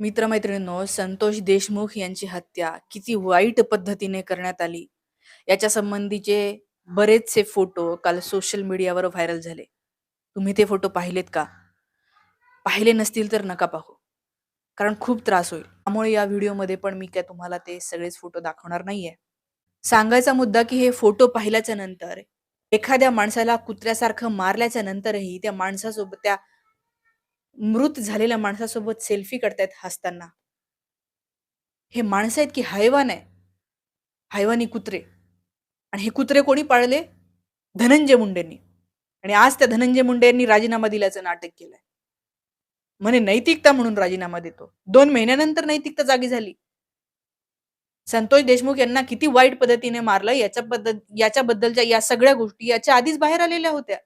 मित्रमैत्रिणींनो, संतोष देशमुख यांची हत्या किती वाईट पद्धतीने करण्यात आली, याच्या संबंधीचे बरेचसे फोटो काल सोशल मीडियावर व्हायरल झाले. तुम्ही ते फोटो पाहिलेत का? पाहिले नसतील तर नका पाहू. कारण खूप त्रास होईल. त्यामुळे या व्हिडिओमध्ये पण मी काय तुम्हाला ते सगळेच फोटो दाखवणार नाहीये. सांगायचा मुद्दा की हे फोटो पाहिल्याच्या नंतर एखाद्या माणसाला कुत्र्यासारखं मारल्याच्या नंतरही त्या माणसासोबत त्या मृत झालेल्या माणसासोबत सेल्फी करतायत हसताना. हे माणसं आहेत की हैवान आहे. हैवानी कुत्रे. आणि हे कुत्रे कोणी पाळले? धनंजय मुंडेंनी. आणि आज त्या धनंजय मुंडे यांनी राजीनामा दिल्याचं नाटक केलंय. म्हणे नैतिकता म्हणून राजीनामा देतो. दोन महिन्यानंतर नैतिकता जागी झाली. संतोष देशमुख यांना किती वाईट पद्धतीने मारलं याच्या पद्धत याच्याबद्दलच्या या सगळ्या गोष्टी याच्या आधीच बाहेर आलेल्या होत्या.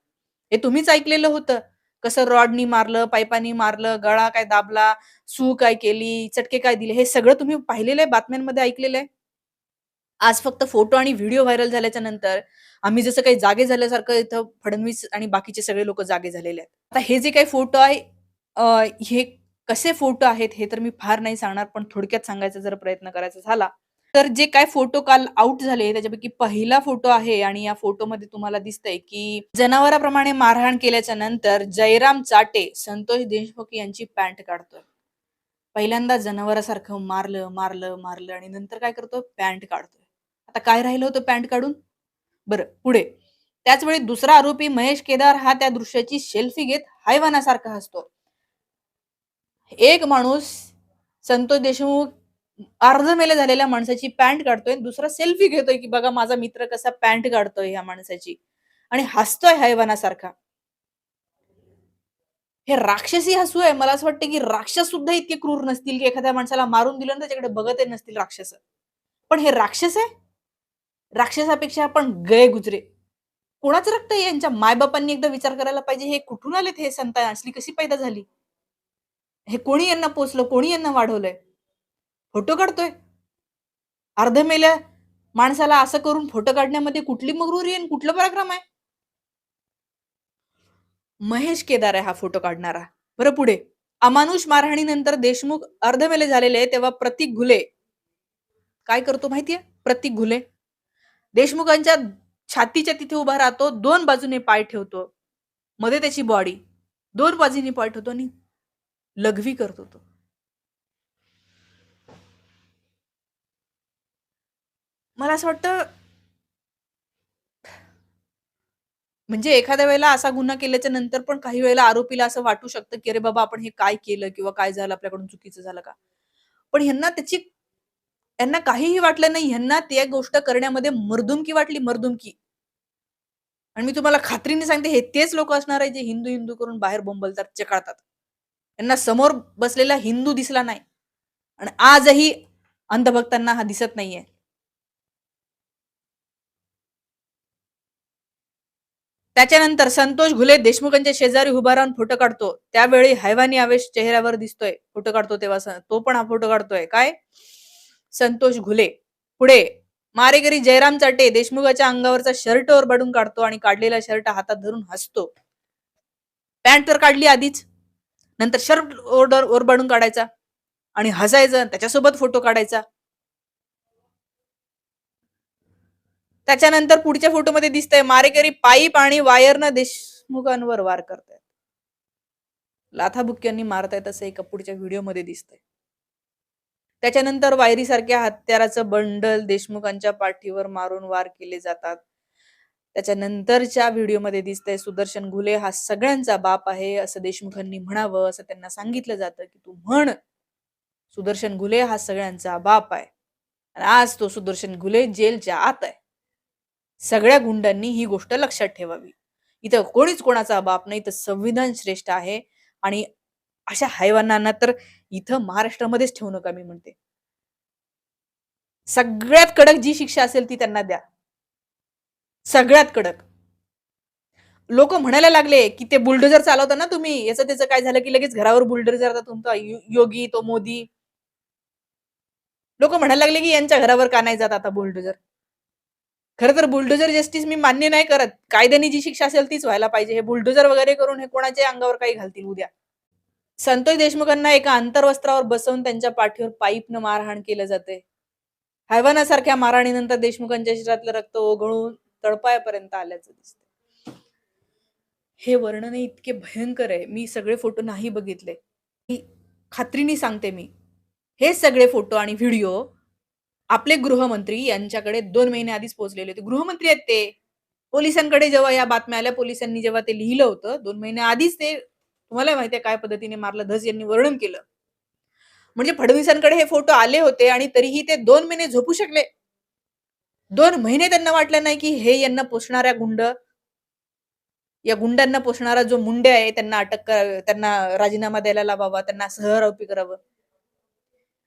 हे तुम्हीच ऐकलेलं होतं. कसं रॉडनी मारलं, पाईपानी मारलं, गळा काय दाबला, सू काय केली, चटके काय दिले, हे सगळं तुम्ही पाहिलेलं आहे, बातम्यांमध्ये ऐकलेलं आहे. आज फक्त फोटो आणि व्हिडिओ व्हायरल झाल्याच्यानंतर आम्ही जसं काही जागे झाल्यासारखं इथं फडणवीस आणि बाकीचे सगळे लोक जागे झालेले आहेत. आता हे जे काही फोटो आहे हे कसे फोटो आहेत हे तर मी फार नाही सांगणार, पण थोडक्यात सांगायचा जर प्रयत्न करायचा झाला, तर जे काय फोटो काल आउट झाले त्याच्यापैकी पहिला फोटो आहे आणि या फोटोमध्ये तुम्हाला दिसतंय की जनावराप्रमाणे मारहाण केल्याच्यानंतर जयराम चाटे संतोष देशमुख यांची पॅन्ट काढतोय. पहिल्यांदा जनावरासारखं मारलं, मारलं, मारलं आणि नंतर काय करतो पॅन्ट काढतोय. आता काय राहिलं होतं पॅन्ट काढून? बरं पुढे. त्याचवेळी दुसरा आरोपी महेश केदार हा त्या दृश्याची सेल्फी घेत हैवानासारखा असतो एक माणूस संतोष देशमुख अर्धमेले झालेल्या माणसाची पॅन्ट काढतोय दुसरा सेल्फी घेतोय की बघा माझा मित्र कसा पॅन्ट काढतोय ह्या माणसाची. आणि हसतोय हैवानासारखा. हे राक्षसी हसू आहे. मला असं वाटतं की राक्षस सुद्धा इतके क्रूर नसतील की एखाद्या माणसाला मारून दिलं ना त्याच्याकडे बघत नसतील राक्षस. पण हे राक्षस आहे? राक्षसापेक्षा आपण गय गुजरे. कोणाचं रक्त आहे यांच्या मायबापांनी एकदा विचार करायला पाहिजे? हे कुठून आलेत हे संतान? असली कशी पैदा झाली? हे कोणी यांना पोचलं कोणी यांना वाढवलंय? फोटो काढतोय. अर्ध मेल्या माणसाला असं करून फोटो काढण्यामध्ये कुठली मगरुरी आहे कुठला पराक्रम आहे? महेश केदार आहे हा फोटो काढणारा. बरं पुढे. अमानुष मारहाणीनंतर देशमुख अर्धमेले झालेले तेव्हा प्रतीक घुले. काय करतो माहितीये? प्रतीक घुले. देशमुखांच्या छातीच्या तिथे उभा राहतो दोन बाजूने पाय ठेवतो. मध्ये त्याची बॉडी दोन बाजूने पाय ठेवतो आणि लघवी करतो तो. मला असं वाटतं म्हणजे एखाद्या वेळेला असा गुन्हा केल्याच्यानंतर पण काही वेळेला आरोपीला असं वाटू शकतं की अरे बाबा आपण हे काय केलं किंवा काय झालं? आपल्याकडून चुकीचं झालं का? पण ह्यांना त्याची यांना काहीही वाटलं नाही. ह्यांना त्या गोष्ट करण्यामध्ये मर्दुमकी वाटली मर्दुमकी. आणि मी तुम्हाला खात्रीने सांगते हे तेच लोक असणार आहे जे हिंदू हिंदू करून बाहेर बोंबलतात चकाळतात. यांना समोर बसलेला हिंदू दिसला नाही. आणि आजही अंधभक्तांना हा दिसत नाहीये. त्याच्यानंतर संतोष घुले देशमुखांच्या शेजारी उभा राहून फोटो काढतो. त्यावेळी हैवानी आवेश चेहऱ्यावर दिसतोय. फोटो काढतो तेव्हा तो पण हा फोटो काढतोय. काय? संतोष घुले. पुढे. मारेकरी जयराम चाटे देशमुखाच्या अंगावरचा शर्ट वर बडून काढतो आणि काढलेला शर्ट हातात धरून हसतो. पॅन्ट तर काढली आधीच. नंतर शर्ट ओरडर ओरबाडून काढायचा. आणि हसायचं त्याच्यासोबत फोटो काढायचा. त्याच्यानंतर पुढच्या फोटोमध्ये दिसतंय मारेकरी पाईप आणि वायरनं देशमुखांवर वार करतायत. लाथाबुक्क्यांनी मारतायत असं एका पुढच्या व्हिडिओमध्ये दिसतंय. त्याच्यानंतर वायरी सारख्या हत्याराचं बंडल देशमुखांच्या पाठीवर मारून वार केले जातात. त्याच्यानंतरच्या व्हिडिओमध्ये दिसतंय सुदर्शन घुले हा सगळ्यांचा बाप आहे असं देशमुखांनी म्हणावं असं त्यांना सांगितलं जातं की तू म्हण. सुदर्शन घुले हा सगळ्यांचा बाप आहे. आणि आज तो सुदर्शन घुले जेलच्या आत आहे. सगळ्या गुंडांनी ही गोष्ट लक्षात ठेवावी. इथं कोणीच कोणाचा बाप नाही तर संविधान श्रेष्ठ आहे. आणि अशा हैवानांना तर इथं महाराष्ट्रामध्येच ठेवू नका मी म्हणते. सगळ्यात कडक जी शिक्षा असेल ती त्यांना द्या. सगळ्यात कडक. लोक म्हणायला लागले की ते बुलडोजर चालवता ना तुम्ही? याचं त्याचं काय झालं की लगेच घरावर बुलडोजर तुमचा योगी तो मोदी. लोक म्हणायला लागले की यांच्या घरावर का नाही जात आता बुलडोजर खरं तर बुलडोजर जस्टिस मी मान्य नाही करत. कायद्याने जी शिक्षा असेल तीच व्हायला पाहिजे. हे बुलडोजर वगैरे करून हे कोणाच्या अंगावर काही घालतील उद्या. संतोष देशमुखांना एका अंतर्वस्त्रावर बसवून त्यांच्या पाठीवर पाईपनं मारहाण केलं जाते. हैवानासारख्या मारहाणीनंतर देशमुखांच्या शरीरातलं रक्त ओघळून तळपायापर्यंत आल्याचं दिसतं हे वर्णन इतके भयंकर आहे. मी सगळे फोटो नाही बघितले. मी खात्रीने सांगते मी. हे सगळे फोटो आणि व्हिडिओ आपले गृहमंत्री यांच्याकडे दोन महिने आधीच पोहोचलेले होते. गृहमंत्री आहेत ते. पोलिसांकडे जेव्हा या बातम्या आल्या पोलिसांनी जेव्हा ते लिहिलं होतं दोन महिने आधीच ते तुम्हाला माहिती आहे काय पद्धतीने मारलं धस यांनी वर्णन केलं. म्हणजे फडणवीसांकडे हे फोटो आले होते आणि तरीही ते दोन महिने झोपू शकले. दोन महिने त्यांना वाटलं नाही की हे यांना पोसणाऱ्या गुंड या गुंडांना पोसणारा जो मुंडे आहे त्यांना अटक करावी त्यांना राजीनामा द्यायला लावावा त्यांना सहआरोपी करावं.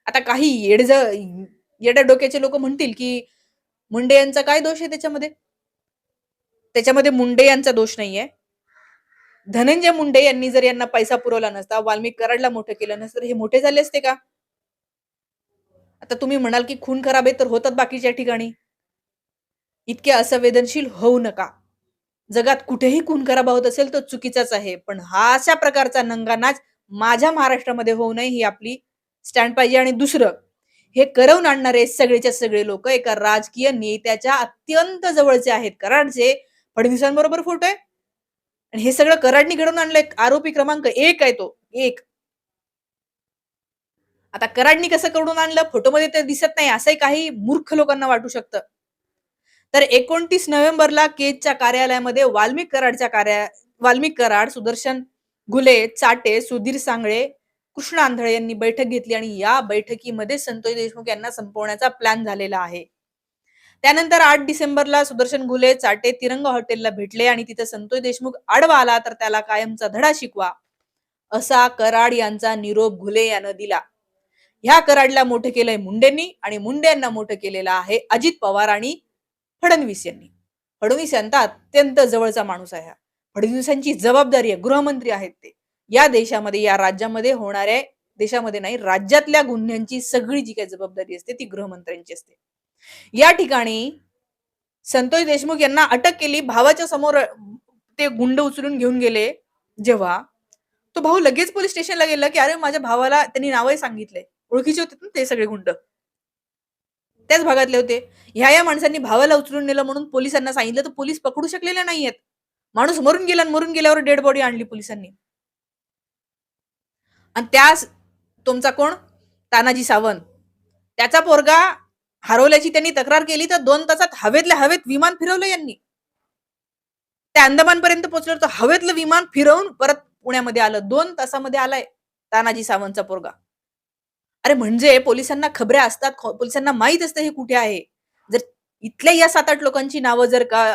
आता काही येडज येड्या डोक्याचे लोक म्हणतील की मुंडे यांचा काय दोष आहे त्याच्यामध्ये? त्याच्यामध्ये मुंडे यांचा दोष नाहीये. धनंजय मुंडे यांनी जर यांना पैसा पुरवला नसता वाल्मिक कराडला मोठं केलं नसतं तर हे मोठे झाले असते का? आता तुम्ही म्हणाल की खून खराब आहे तर होतात बाकीच्या ठिकाणी. इतके असंवेदनशील होऊ नका. जगात कुठेही खून खराब होत असेल तो चुकीचाच आहे पण हा अशा प्रकारचा नंगा नाच माझ्या महाराष्ट्रामध्ये होऊ नये ही आपली स्टँड पाहिजे. आणि दुसरं हे करवून आणणारे सगळेच्या सगळे लोक एका राजकीय नेत्याच्या अत्यंत जवळचे आहेत. कराडचे फडणवीसांबरोबर फोटो आहे. आणि हे सगळं कराडनी घडवून आणलंय आरोपी क्रमांक एक आहे तो. एक. आता कराडनी कसं करून आणलं? फोटोमध्ये ते दिसत नाही. असंही काही मूर्ख लोकांना वाटू शकतं. तर एकोणतीस नोव्हेंबरला केजच्या कार्यालयामध्ये वाल्मिक कराडच्या कार्या वाल्मिक कराड सुदर्शन घुले चाटे सुधीर सांगळे कृष्ण आंधळे यांनी बैठक घेतली आणि या बैठकीमध्ये संतोष देशमुख यांना संपवण्याचा प्लॅन झालेला आहे. त्यानंतर आठ डिसेंबरला सुदर्शन घुले चाटे तिरंगा हॉटेलला भेटले आणि तिथे संतोष देशमुख आडवा आला तर त्याला कायमचा धडा शिकवा असा कराड यांचा निरोप घुले यानं दिला. ह्या कराडला मोठं केलंय मुंडेंनी आणि मुंडे यांना मोठं केलेलं आहे अजित पवार आणि फडणवीस यांनी. फडणवीस यांचा अत्यंत जवळचा माणूस आहे फडणवीसांची जबाबदारी आहे गृहमंत्री आहेत ते. या देशामध्ये या राज्यामध्ये होणाऱ्या देशामध्ये नाही राज्यातल्या गुन्ह्यांची सगळी जी काही जबाबदारी असते ती गृहमंत्र्यांची असते. या ठिकाणी संतोष देशमुख यांना अटक केली भावाच्या समोर ते गुंड उचलून घेऊन गेले जेव्हा तो भाऊ लगेच पोलीस स्टेशनला गेला की अरे माझ्या भावाला त्यांनी नावही सांगितले. ओळखीचे होते ना ते सगळे गुंड? त्याच भागातले होते. ह्या या माणसांनी भावाला उचलून नेलं म्हणून पोलिसांना सांगितलं तर पोलीस पकडू शकलेले नाहीयेत. माणूस मरून गेला आणि मरून गेल्यावर डेड बॉडी आणली पोलिसांनी. आणि त्यास तुमचा कोण? तानाजी सावंत. त्याचा पोरगा हरवल्याची त्यांनी तक्रार केली तर दोन तासात हवेतल्या हवेत विमान फिरवलं यांनी. त्या अंदमान पर्यंत पोहोचलं तर हवेतलं विमान फिरवून परत पुण्यामध्ये आलं. दोन तासामध्ये आलाय तानाजी सावंतचा पोरगा. अरे म्हणजे पोलिसांना खबऱ्या असतात पोलिसांना माहीत असतं हे कुठे आहे. जर इथल्या या सात आठ लोकांची नावं जर का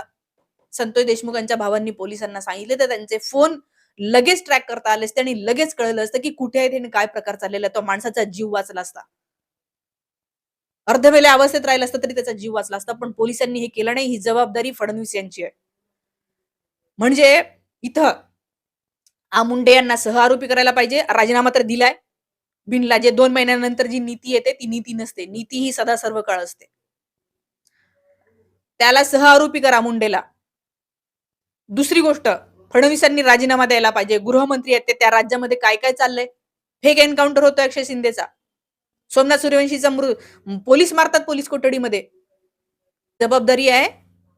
संतोष देशमुखांच्या भावांनी पोलिसांना सांगितले तर त्यांचे फोन लगेच ट्रॅक करता आले असते आणि लगेच कळलं असतं की कुठे आहे त्याने काय प्रकार चाललेला तो माणसाचा जीव वाचला असता. अर्धवेल्या अवस्थेत राहिला असता तरी त्याचा जीव वाचला असता. पण पोलिसांनी हे केलं नाही. ही जबाबदारी फडणवीस यांची आहे. म्हणजे इथं आ मुंडे यांना सहआरोपी करायला पाहिजे. राजीनामा तर दिलाय. बिनला जे दोन महिन्यानंतर जी नीती येते ती नीती नसते. नीती ही सदा सर्व काळ असते. त्याला सह आरोपी करा मुंडेला दुसरी गोष्ट फडणवीसांनी राजीनामा द्यायला पाहिजे. गृहमंत्री आहेत ते त्या राज्यामध्ये काय काय चाललंय? फेक एन्काउंटर होतो अक्षय शिंदेचा. सोमनाथ सूर्यवंशीचा मृ पोलीस मारतात पोलीस कोठडीमध्ये. जबाबदारी आहे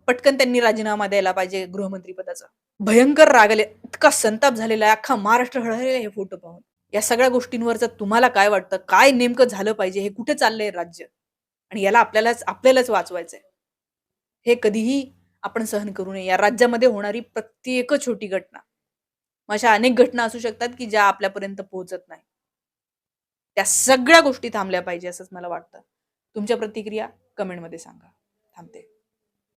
पटकन त्यांनी राजीनामा द्यायला पाहिजे गृहमंत्री पदाचा. भयंकर रागले इतका संताप झालेला आहे अख्खा महाराष्ट्र हळहळलेला हे फोटो पाहून. या सगळ्या गोष्टींवरचं तुम्हाला काय वाटतं? काय नेमकं झालं पाहिजे? हे कुठे चाललंय राज्य? आणि याला आपल्यालाच आपल्यालाच वाचवायचंय. हे कधीही आपण सहन करू नये. या राज्यामध्ये होणारी प्रत्येक छोटी घटना अशा अनेक घटना असू शकतात की ज्या आपल्यापर्यंत पोहोचत नाही. त्या सगळ्या गोष्टी थांबल्या पाहिजे असंच मला वाटतं. तुमच्या प्रतिक्रिया कमेंटमध्ये सांगा. थांबते.